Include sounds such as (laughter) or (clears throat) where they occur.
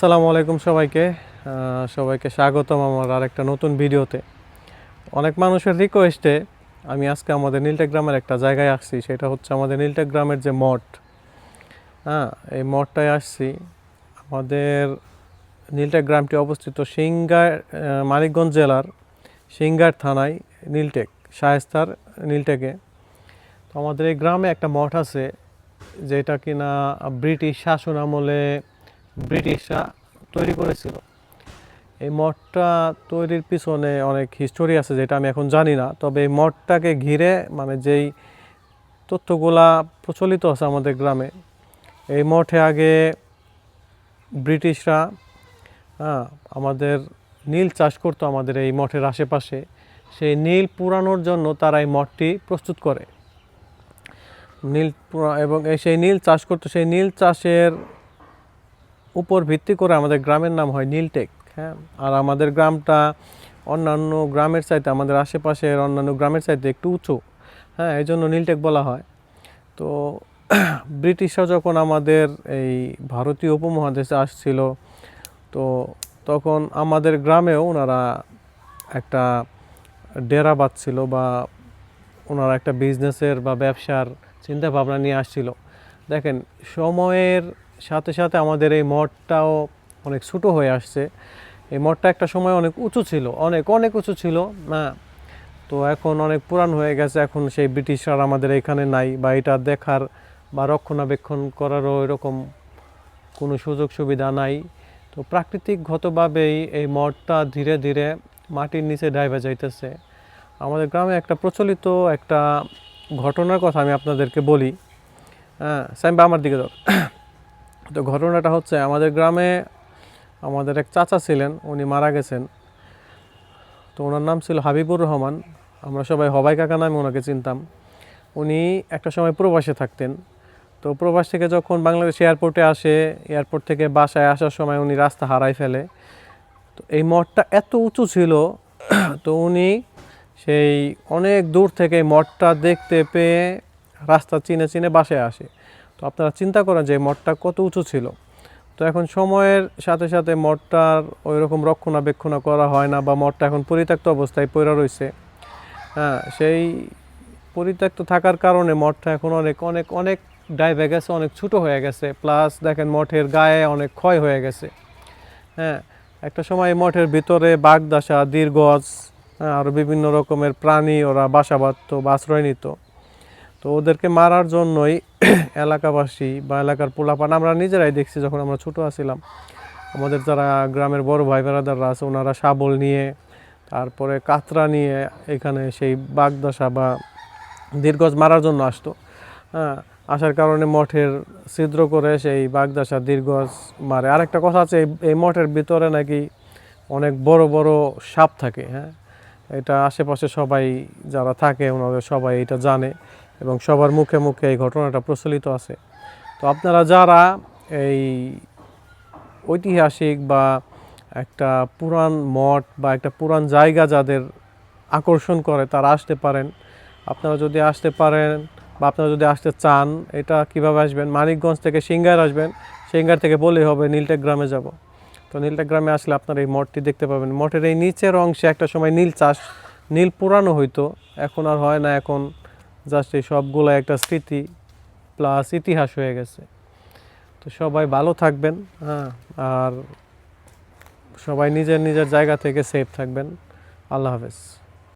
আসসালামু আলাইকুম সবাইকে। সবাইকে স্বাগতম আমার আর একটা নতুন ভিডিওতে। অনেক মানুষের রিকোয়েস্টে আমি আজকে আমাদের নীলটা গ্রামের একটা জায়গায় আসছি, সেটা হচ্ছে আমাদের নীলটা গ্রামের যে মঠ। হ্যাঁ এই মঠটায় আসছি। আমাদের নীলটা গ্রামটি অবস্থিত সিঙ্গার মানিকগঞ্জ জেলার সিঙ্গার থানায় নীলটেক, শায়েস্তার নীলটেকে। তো আমাদের এই গ্রামে একটা মঠ আছে, যেটা কিনা ব্রিটিশ শাসন আমলে ব্রিটিশরা তৈরি করেছিল। এই মঠটা তৈরির পিছনে অনেক হিস্টোরি আছে যেটা আমি এখন জানি না। তবে এই মঠটাকে ঘিরে মানে যেই তথ্যগুলা প্রচলিত আছে আমাদের গ্রামে, এই মঠে আগে ব্রিটিশরা হ্যাঁ আমাদের নীল চাষ করতো আমাদের এই মঠের আশেপাশে। সেই নীল পুরানোর জন্য তারা এই মঠটি প্রস্তুত করে। নীল এবং সেই নীল চাষ করতো। সেই নীল চাষের উপর ভিত্তি করে আমাদের গ্রামের নাম হয় নীলটেক হ্যাঁ? আর আমাদের গ্রামটা অন্যান্য গ্রামের চাইতে, আমাদের আশেপাশের অন্যান্য গ্রামের চাইতে একটু উঁচু হ্যাঁ? এই জন্য নীলটেক বলা হয়। তো (clears throat) ব্রিটিশরা যখন আমাদের এই ভারতীয় উপমহাদেশে আসছিল, তো তখন আমাদের গ্রামেও ওনারা একটা ডেরা বাঁধছিল বা ওনারা একটা বিজনেসের বা ব্যবসার চিন্তা ভাবনা নিয়ে আসছিল। দেখেন, সময়ের সাথে সাথে আমাদের এই মঠটাও অনেক ছোটো হয়ে আসছে। এই মঠটা একটা সময় অনেক উঁচু ছিল, অনেক অনেক উঁচু ছিল হ্যাঁ। তো এখন অনেক পুরান হয়ে গেছে, এখন সেই ব্রিটিশরা আমাদের এখানে নাই বা এটা দেখার বা রক্ষণাবেক্ষণ করারও এরকম কোনো সুযোগ সুবিধা নাই। তো প্রাকৃতিকগতভাবেই এই মঠটা ধীরে ধীরে মাটির নিচে ডাইভে যাইতেছে। আমাদের গ্রামে একটা প্রচলিত একটা ঘটনার কথা আমি আপনাদেরকে বলি। হ্যাঁ সাইমবা আমার দিকে দাও তো ঘটনাটা হচ্ছে আমাদের গ্রামে আমাদের এক চাচা ছিলেন, উনি মারা গেছেন। তো ওনার নাম ছিল হাবিবুর রহমান। আমরা সবাই হবাই কাকা নামে ওনাকে চিনতাম। উনি একটা সময় প্রবাসে থাকতেন। তো প্রবাস থেকে যখন বাংলাদেশ এয়ারপোর্টে আসে, এয়ারপোর্ট থেকে বাসায় আসার সময় উনি রাস্তা হারাই ফেলে। তো এই মঠটা এত উঁচু ছিল, (clears throat) তো উনি সেই অনেক দূর থেকে মঠটা দেখতে পেয়ে রাস্তা চিনে চিনে বাসায় আসে। তো আপনারা চিন্তা করেন যে মঠটা কত উঁচু ছিল। তো এখন সময়ের সাথে সাথে মঠটার ওই রকম রক্ষণাবেক্ষণ করা হয় না বা মঠটা এখন পরিত্যক্ত অবস্থায় পড়ে রয়েছে। হ্যাঁ সেই পরিত্যক্ত থাকার কারণে মঠটা এখন অনেক অনেক অনেক ডাইভে গেছে অনেক ছোটো হয়ে গেছে। প্লাস দেখেন মঠের গায়ে অনেক ক্ষয় হয়ে গেছে। হ্যাঁ একটা সময় মঠের ভিতরে বাগদাসা দীর্ঘজ হ্যাঁ, আরও বিভিন্ন রকমের প্রাণী ওরা বাসা বাঁধতো বা আশ্রয় নিত। তো ওদেরকে মারার জন্যই (clears throat) এলাকাবাসী বা এলাকার পোলাপান, আমরা নিজেরাই দেখছি যখন আমরা ছোটো আছিলাম। আমাদের যারা গ্রামের বড় ভাই বেড়াদাররা আছে, ওনারা শাবল নিয়ে, তারপরে কাতরা নিয়ে এখানে সেই বাগদশা বা দীর্ঘজ মারার জন্য আসতো। হ্যাঁ আসার কারণে মঠের ছিদ্র করে সেই বাগদাসা দীর্ঘজ মারে। আরেকটা কথা আছে এই মঠের ভিতরে নাকি অনেক বড় বড় সাপ থাকে হ্যাঁ? এটা আশেপাশে সবাই যারা থাকে ওনাদের সবাই এটা জানে এবং সবার মুখে মুখে এই ঘটনাটা প্রচলিত আছে। তো আপনারা যারা এই ঐতিহাসিক বা একটা পুরান মঠ বা একটা পুরান জায়গা যাদের আকর্ষণ করে তারা আসতে পারেন। আপনারা যদি আসতে পারেন বা আপনারা যদি আসতে চান, এটা কীভাবে আসবেন? মানিকগঞ্জ থেকে সিঙ্গার আসবেন। সিঙ্গার থেকে বলেই হবে, নীলটেক গ্রামে যাব। তো নীলটা গ্রামে আসলে আপনার এই মঠটি দেখতে পাবেন। মঠের এই নিচের অংশে একটা সময় নীল চাষ, নীল পুরানো হইতো। এখন আর হয় না, এখন জাস্ট এই সবগুলো একটা স্মৃতি প্লাস ইতিহাস হয়ে গেছে। তো সবাই ভালো থাকবেন হ্যাঁ আর সবাই নিজের নিজের জায়গা থেকে সেফ থাকবেন। আল্লাহ হাফেজ।